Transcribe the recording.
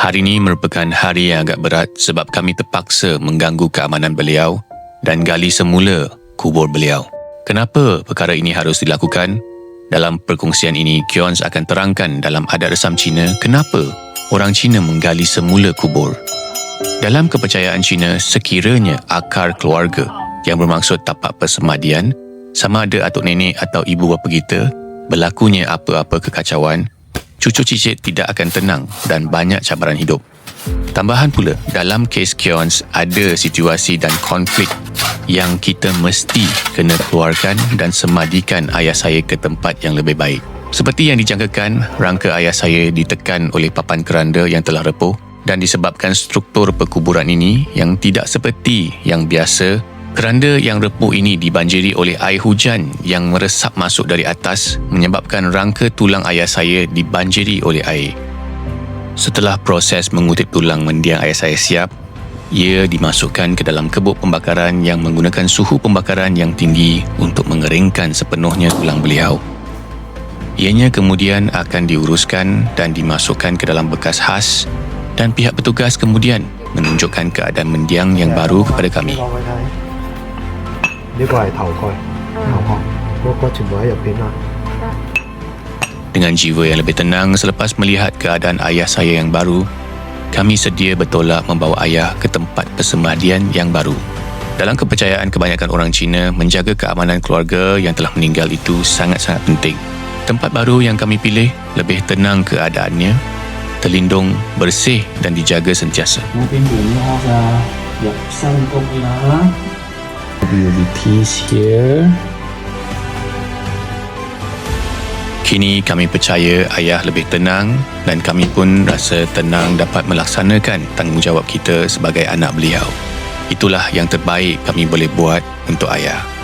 Hari ini merupakan hari yang agak berat sebab kami terpaksa mengganggu keamanan beliau dan gali semula kubur beliau. Kenapa perkara ini harus dilakukan? Dalam perkongsian ini, Kions akan terangkan dalam adat resam Cina kenapa orang Cina menggali semula kubur. Dalam kepercayaan Cina, sekiranya akar keluarga yang bermaksud tapak persemadian, sama ada atuk nenek atau ibu bapa kita, berlakunya apa-apa kekacauan, cucu cicit tidak akan tenang dan banyak cabaran hidup. Tambahan pula, dalam kes Kions ada situasi dan konflik yang kita mesti kena keluarkan dan semadikan ayah saya ke tempat yang lebih baik. Seperti yang dijangkakan, rangka ayah saya ditekan oleh papan keranda yang telah repuh dan disebabkan struktur perkuburan ini yang tidak seperti yang biasa, keranda yang repuh ini dibanjiri oleh air hujan yang meresap masuk dari atas menyebabkan rangka tulang ayah saya dibanjiri oleh air. Setelah proses mengutip tulang mendiang ayah saya siap, ia dimasukkan ke dalam kebuk pembakaran yang menggunakan suhu pembakaran yang tinggi untuk mengeringkan sepenuhnya tulang beliau. Ianya kemudian akan diuruskan dan dimasukkan ke dalam bekas khas dan pihak petugas kemudian menunjukkan keadaan mendiang yang baru kepada kami. 呢个系头盖，头壳，嗰个全部喺入边啦。 Dengan jiwa yang lebih tenang selepas melihat keadaan ayah saya yang baru, kami sedia bertolak membawa ayah ke tempat persemadian yang baru. Dalam kepercayaan kebanyakan orang Cina, menjaga keamanan keluarga yang telah meninggal itu sangat-sangat penting. Tempat baru yang kami pilih lebih tenang keadaannya, terlindung, bersih dan dijaga sentiasa. 嗰边门拉咋入 WBTs here. Kini kami percaya ayah lebih tenang dan kami pun rasa tenang dapat melaksanakan tanggungjawab kita sebagai anak beliau. Itulah yang terbaik kami boleh buat untuk ayah.